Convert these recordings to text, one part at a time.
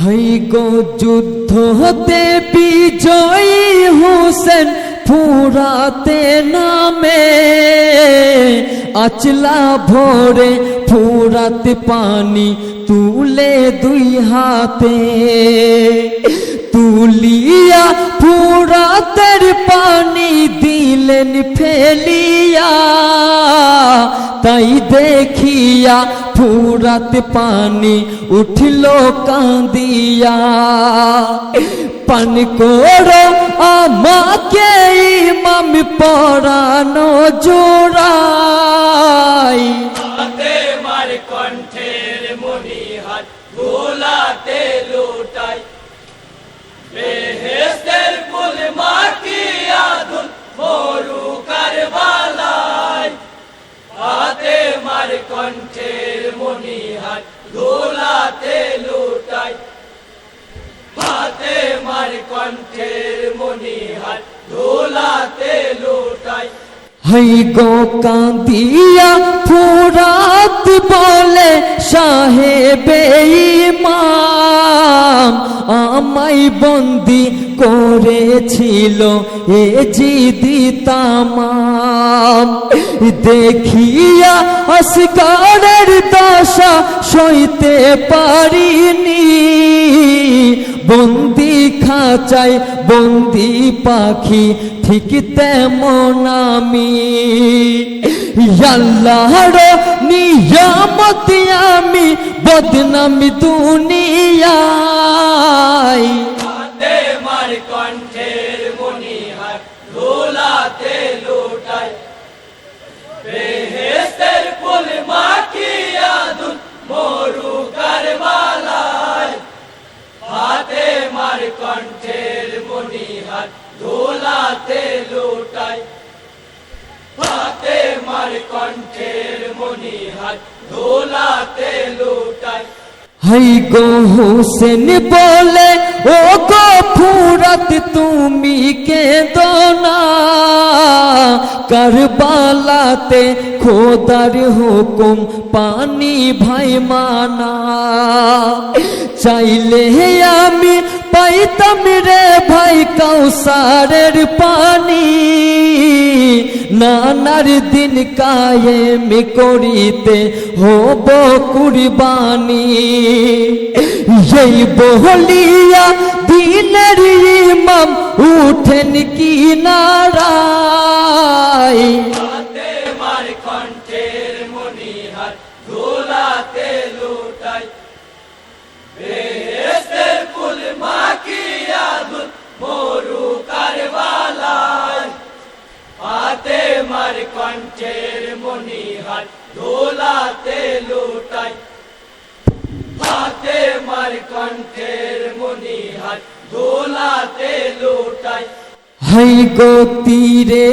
High গো যুদ্ধ হতে বিজয়ী হোসেন, ফুরাতে নামে। আচলা ভরে ফুরাতে পানি তুলে দুই হাতে। তুলিয়া ফুরাতের পানি দিলেন ফেলিয়া। তাই দেখিয়া ফুরাত পানি উঠল কাঁদিয়া। পান করো আমাকে ইমাম পরানো জোড়াই। হাতে মার কণ্ঠের মনিহার গোলাতে লুটাই। বেহেস্তের ফুল মাকিয়া দুল মরু কারবালায় হাতে মার কণ্ঠের মনিহার গোলাতে লুটাই। হাতে মার কণ্ঠের গোলাতে লুটাই। হাই গো কাঁদিয়া ফুরাত বলে সাহেবে ইমাম আমায় বন্দি করেছিল এ জিদি তামাম দেখিয়া আসকারের দশা সইতে পারিনি। বন্দি খাঁচাই বন্দি পাখি ঠিক তেমন আমি। আল্লাহর নিয়ামত আমি, বদনামি দুনিয়ায় মনিহার দোলাতে লুটাই হাতে মার কণ্ঠের মনিহার দোলাতে লুটাই হাই গো হোসেন বলে, ও গো ফুরত, তুমি কে দোনা কারবালাতে খোদার হুকুম, পানি ভাই মানা। চাইলে আমি পাইতাম রে ভাই কাউসারের পানি, নানার দিন কায়েম করিতে হব কুরবানি। এই বহলিয়া দিনের ইমাম উঠেন কি নারায়? কণ্ঠের মনিহার দোলাতে লোটাই। হাই গো তীরে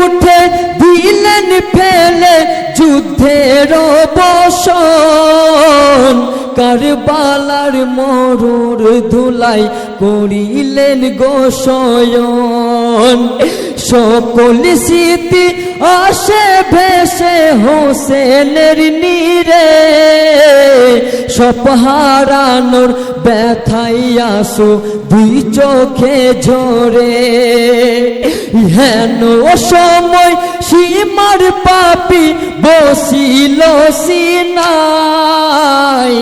উঠে দিলেন ফেলে যুদ্ধের বসন। কারবালার মরুর ধুলাই করিলেন গোসয়ন সকল স্মৃতি আসে ভেসে হোসেনের নীরে। সব হারানোর ব্যথাই আসো দুই চোখে ঝরে। হেন সময় সীমার পাপি বসিল সিনাই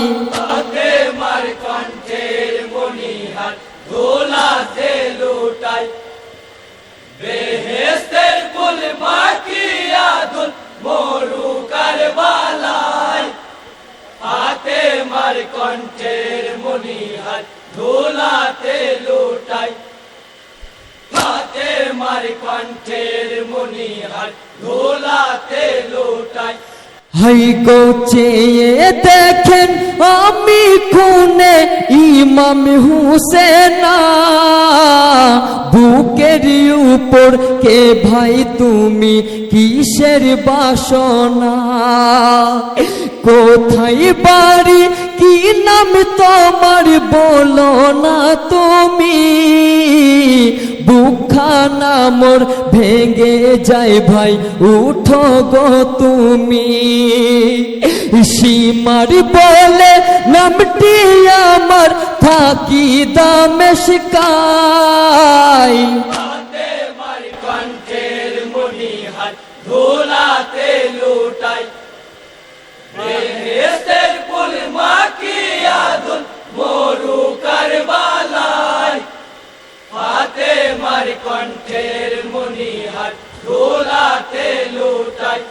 হাই গো চেয়ে দেখেন, আমি খুনে ইমাম হুসেনা। বুকের উপর কে ভাই তুমি কিসের বাসনা? কোথায় বাড়ি, কি নাম তোমার বলো না তুমি? বুকখানা মোর ভেঙে যায় ভাই, উঠো গো তুমি। সীমার বলে নামটি আমার, থাক কণ্ঠের ধুলাতে লুটাই। কারবালায় হাতে মার কণ্ঠের মনিহার দোলাতে লুটাই।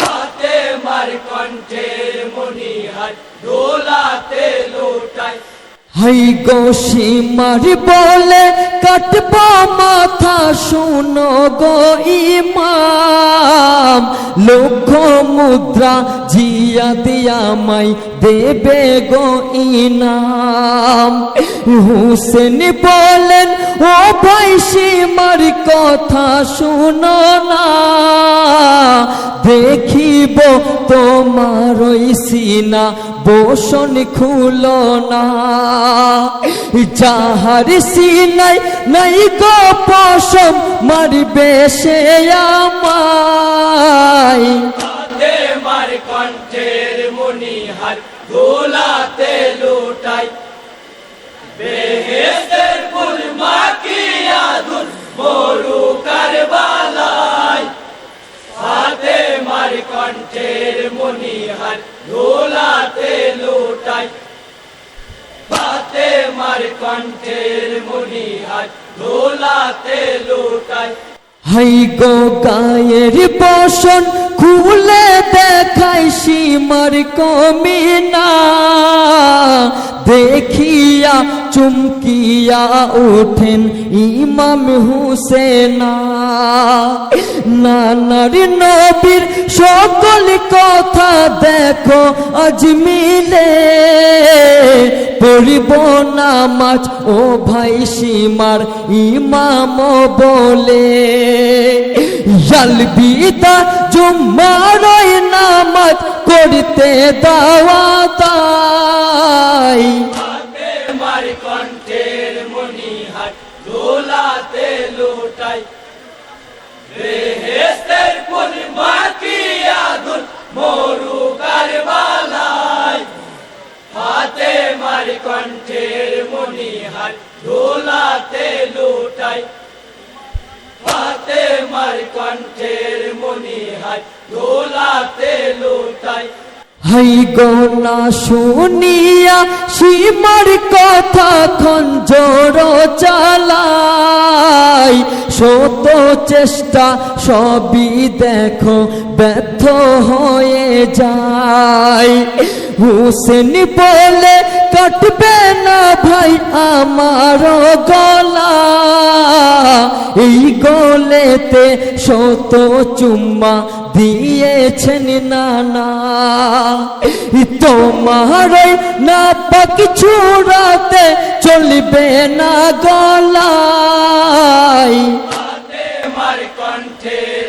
হাতে মার কণ্ঠের মনিহার দোলাতে লুটাই। হাই গো মারি বলে কাটব মাথা, শুনো গো ইমাম। লক্ষ মুদ্রা জিয়া দিয়া মাই দেবে গো ইনাম। হুসেন বলেন, ও সীমার কথা শুনো না। দেখিব তোমার সিনা, বসন খুলো না। যাহার সিনাই নাই গো পশম, মারবে সে আমায়। মার কণ্ঠের মনিহার ধুলাতে লুটাই বেহেস্তের ফুল মাকিয়া দুল মরু হাতে মার কণ্ঠের মনিহার ধুলাতে লুটাই হাতে মার কণ্ঠের হাই গো গায়ের বসন খুলে দেখাই সীমার কমিনা। দেখিয়া চুমকিয়া ওঠেন ইমাম হুসেনা। নানার নবীর সকল কথা দেখো, আজ মিলে। পড়িব নামাজ, ও ভাই সীমার ইমাম বলে। ইয়ালবিদা জুম্মার নামাজ করতে দাওয়া। মরু কারবালায় হাতে মারি কণ্ঠের মনিহার ধুলাতে লুটাই। হাতে মারি কণ্ঠের মনিহার ধুলাতে লুটাই। হাই গো, না শুনিয়া সীমার কথা খঞ্জর চালাই। শত চেষ্টা সবই দেখো, ব্যর্থ হয়ে যায়। হুসেন বলে কাটবে না ভাই আমার গলা। এই গলেতে শত চুম্মা দিয়েছেন নানা। তোমার না পাকি ছুড়াতে চলবে না গলায়। কণ্ঠের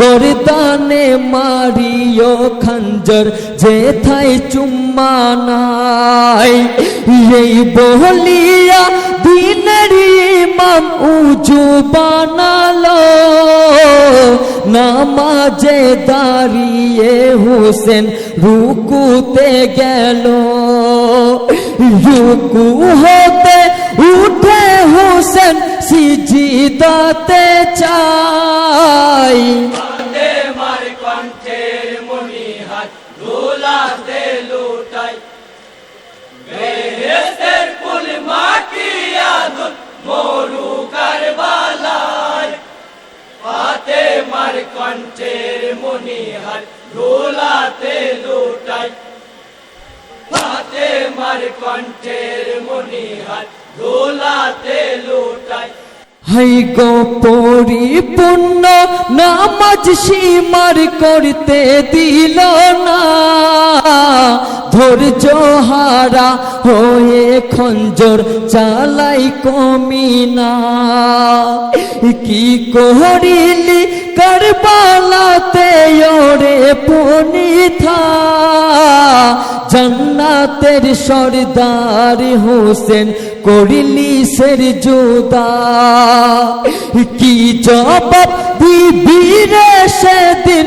গরদানে মারিও খঞ্জর, যে থাই চুম্মা নাই। এই বলিয়া দিনের ইমাম উজু বানালো, নামাজে দাঁড়িয়ে হুসেন রুকুতে গেল। রুকু হতে উঠে হুসেন সিজিদাতে চাই। হাতে মার কণ্ঠের মনিহার দোলাতে লুটাই। বেহেস্তের ফুল মাকিয়া দুল মরু কারবালায়। হাতে মার কণ্ঠের মনিহার দোলাতে লুটাই। হাতে মার কণ্ঠের মনিহার দোলাতে লোটাই। হাই গো পরিপূর্ণ নামাজ সীমার করতে দিল না। ধৈর্য হারা হয়ে খঞ্জর চালাই কমিনা। কি করিলি কারবালাতে ওরে পনিথা? জান্নাতের সর্দার হোসেন করিলি সের জোদা। কি জবাব দিবি রে সেদিন?